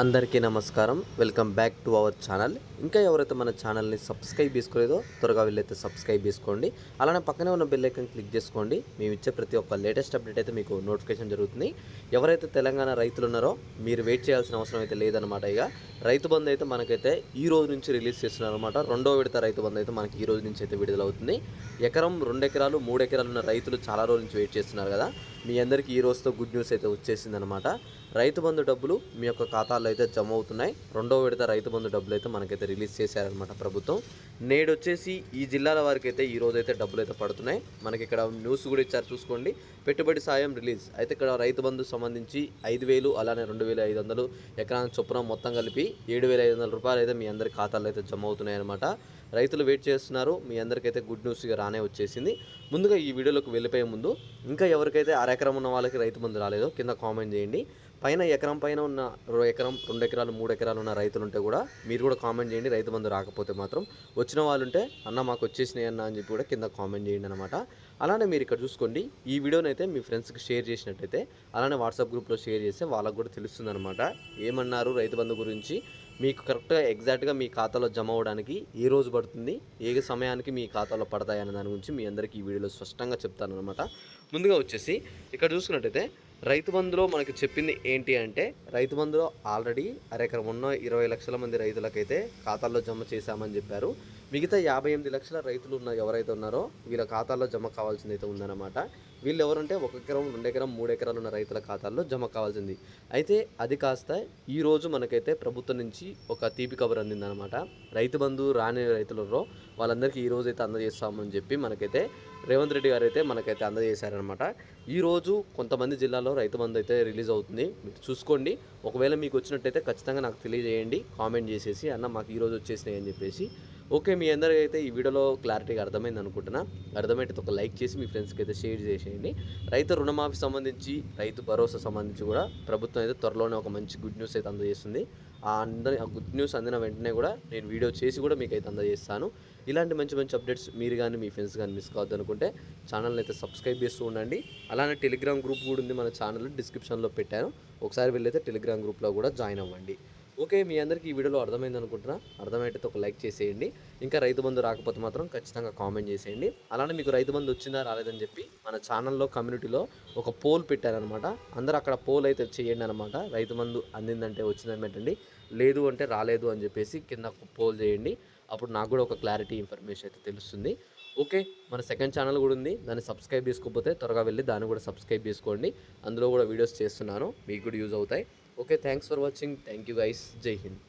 అందరికీ నమస్కారం. Welcome back to our channel ఇంకా ఎవరైతే మన ఛానల్ని సబ్స్క్రైబ్ చేసుకోలేదో త్వరగా వెళ్ళైతే సబ్స్క్రైబ్ చేసుకోండి. అలానే పక్కనే ఉన్న బెల్ ఐకన్ క్లిక్ చేసుకోండి. మేము ఇచ్చే ప్రతి ఒక్క లేటెస్ట్ అప్డేట్ అయితే మీకు నోటిఫికేషన్ జరుగుతుంది. ఎవరైతే తెలంగాణ రైతులు ఉన్నారో మీరు వెయిట్ చేయాల్సిన అవసరం అయితే లేదనమాట ఇక. రైతు బంధు అయితే మనకైతే ఈ రోజు నుంచి రిలీజ్ చేస్తున్నారు అనమాట రెండో విడత రైతు బంధు అయితే మనకి ఈ రోజు నుంచి అయితే విడుదలవుతుంది. ఎకరం రెండు ఎకరాలు మూడు ఎకరాలు ఉన్న రైతులు చాలా రోజుల నుంచి వెయిట్ చేస్తున్నారు కదా. మీ అందరికీ ఈ రోజుతో గుడ్ న్యూస్ అయితే వచ్చేసింది అనమాట రైతు బంధు డబ్బులు మీ యొక్క ఖాతాల్లో అయితే జమ అవుతున్నాయి. రెండో విడత రైతు బంధు డబ్బులు అయితే మనకైతే రిలీజ్ చేశారనమాట ప్రభుత్వం. నేడు వచ్చేసి ఈ జిల్లాల వారికి అయితే ఈ రోజు అయితే డబ్బులు అయితే పడుతున్నాయి. మనకి ఇక్కడ న్యూస్ కూడా ఇచ్చారు చూసుకోండి. పెట్టుబడి సాయం రిలీజ్ అయితే ఇక్కడ రైతు బంధు సంబంధించి ఐదు వేలు అలానే రెండు వేల ఐదు వందలు ఎకరానికి చొప్పున మొత్తం కలిపి ఏడు వేల ఐదు వందల రూపాయలు అయితే మీ అందరి ఖాతాల్లో అయితే జమ అవుతున్నాయి అనమాట రైతులు వెయిట్ చేస్తున్నారు. మీ అందరికైతే గుడ్ న్యూస్ రానే వచ్చేసింది. ముందుగా ఈ వీడియోలోకి వెళ్ళిపోయే ముందు ఇంకా ఎవరికైతే అర ఎకరం ఉన్న వాళ్ళకి రైతు బంధు రాలేదో కింద కామెంట్ చేయండి. పైన ఎకరం పైన ఉన్న ఎకరం రెండు ఎకరాలు మూడు ఎకరాలు ఉన్న రైతులు ఉంటే కూడా మీరు కూడా కామెంట్ చేయండి. రైతు బంధు రాకపోతే మాత్రం వచ్చిన వాళ్ళు ఉంటే అన్న మాకు వచ్చేసినాయి అన్న అని చెప్పి కూడా కింద కామెంట్ చేయండి అనమాట అలానే మీరు ఇక్కడ చూసుకోండి ఈ వీడియోని అయితే మీ ఫ్రెండ్స్కి షేర్ చేసినట్టయితే అలానే వాట్సాప్ గ్రూప్లో షేర్ చేస్తే వాళ్ళకు కూడా తెలుస్తుంది అనమాట ఏమన్నారు రైతు బంధు గురించి? మీకు కరెక్ట్గా ఎగ్జాక్ట్గా మీ ఖాతాలో జమ అవ్వడానికి ఏ రోజు పడుతుంది? ఏ సమయానికి మీ ఖాతాలో పడతాయి అనే దాని గురించి మీ అందరికీ ఈ వీడియోలో స్పష్టంగా చెప్తాను అనమాట ముందుగా వచ్చేసి ఇక్కడ చూసుకున్నట్టయితే రైతు బంధులో మనకి చెప్పింది ఏంటి అంటే రైతు బంధులో ఆల్రెడీ అరెకరం ఉన్న ఇరవై లక్షల మంది రైతులకైతే ఖాతాల్లో జమ చేశామని చెప్పారు. మిగతా యాభై ఎనిమిది లక్షల రైతులు ఉన్న ఎవరైతే ఉన్నారో వీళ్ళ ఖాతాల్లో జమ కావాల్సింది అయితే ఉందన్నమాట. వీళ్ళు ఎవరంటే ఒక ఎకరం రెండు ఎకరం మూడు ఎకరాలు ఉన్న రైతుల ఖాతాల్లో జమ కావాల్సింది. అయితే అది కాస్త ఈ రోజు మనకైతే ప్రభుత్వం నుంచి ఒక తీపి కబురు అందిందనమాట రైతు బంధు రాని రైతులలో వాళ్ళందరికీ ఈరోజు అయితే అందజేస్తామని చెప్పి మనకైతే రేవంత్ రెడ్డి గారు అయితే మనకైతే అందజేశారనమాట ఈరోజు కొంతమంది జిల్లాలో రైతు బంధు అయితే రిలీజ్ అవుతుంది. మీరు చూసుకోండి. ఒకవేళ మీకు వచ్చినట్టయితే ఖచ్చితంగా నాకు తెలియజేయండి. కామెంట్ చేసేసి అన్న మాకు ఈరోజు వచ్చేసినాయి అని చెప్పేసి ఓకే మీ అందరికీ అయితే ఈ వీడియోలో క్లారిటీగా అర్థమైంది అనుకుంటున్నా. అర్థమైతే ఒక లైక్ చేసి మీ ఫ్రెండ్స్కి అయితే షేర్ చేసేయండి. రైతు రుణమాఫీ సంబంధించి రైతు భరోసా సంబంధించి కూడా ప్రభుత్వం అయితే త్వరలోనే ఒక మంచి గుడ్ న్యూస్ అయితే అందజేస్తుంది. ఆ అందరి ఆ గుడ్ న్యూస్ అందిన వెంటనే కూడా నేను వీడియో చేసి కూడా మీకు అయితే అందజేస్తాను. ఇలాంటి మంచి మంచి అప్డేట్స్ మీరు కానీ మీ ఫ్రెండ్స్ కానీ మిస్ కావద్దు అనుకుంటే ఛానల్ని అయితే సబ్స్క్రైబ్ చేస్తూ ఉండండి. అలానే టెలిగ్రామ్ గ్రూప్ కూడా ఉంది మన ఛానల్ డిస్క్రిప్షన్లో పెట్టాను. ఒకసారి వెళ్ళైతే టెలిగ్రామ్ గ్రూప్లో కూడా జాయిన్ అవ్వండి. ఓకే మీ అందరికీ ఈ వీడియోలో అర్థమైంది అనుకుంటున్నా. అర్థమైతే ఒక లైక్ చేసేయండి. ఇంకా రైతు బంధు రాకపోతే మాత్రం ఖచ్చితంగా కామెంట్ చేసేయండి. అలానే మీకు రైతు బంధు వచ్చిందా రాలేదని చెప్పి మన ఛానల్లో కమ్యూనిటీలో ఒక పోల్ పెట్టారనమాట. అందరూ అక్కడ పోల్ అయితే చేయండి అనమాట. రైతు బంధు అందిందంటే వచ్చిందని పెట్టండి. లేదు అంటే రాలేదు అని చెప్పేసి కింద పోల్ చేయండి. అప్పుడు నాకు కూడా ఒక క్లారిటీ ఇన్ఫర్మేషన్ అయితే తెలుస్తుంది. ఓకే మన సెకండ్ ఛానల్ కూడా ఉంది. దాన్ని సబ్స్క్రైబ్ చేసుకోకపోతే త్వరగా వెళ్ళి దాన్ని కూడా సబ్స్క్రైబ్ చేసుకోండి. అందులో కూడా వీడియోస్ చేస్తున్నాను. మీకు కూడా యూజ్ అవుతాయి. Okay thanks for watching. Thank you guys. జై హింద్.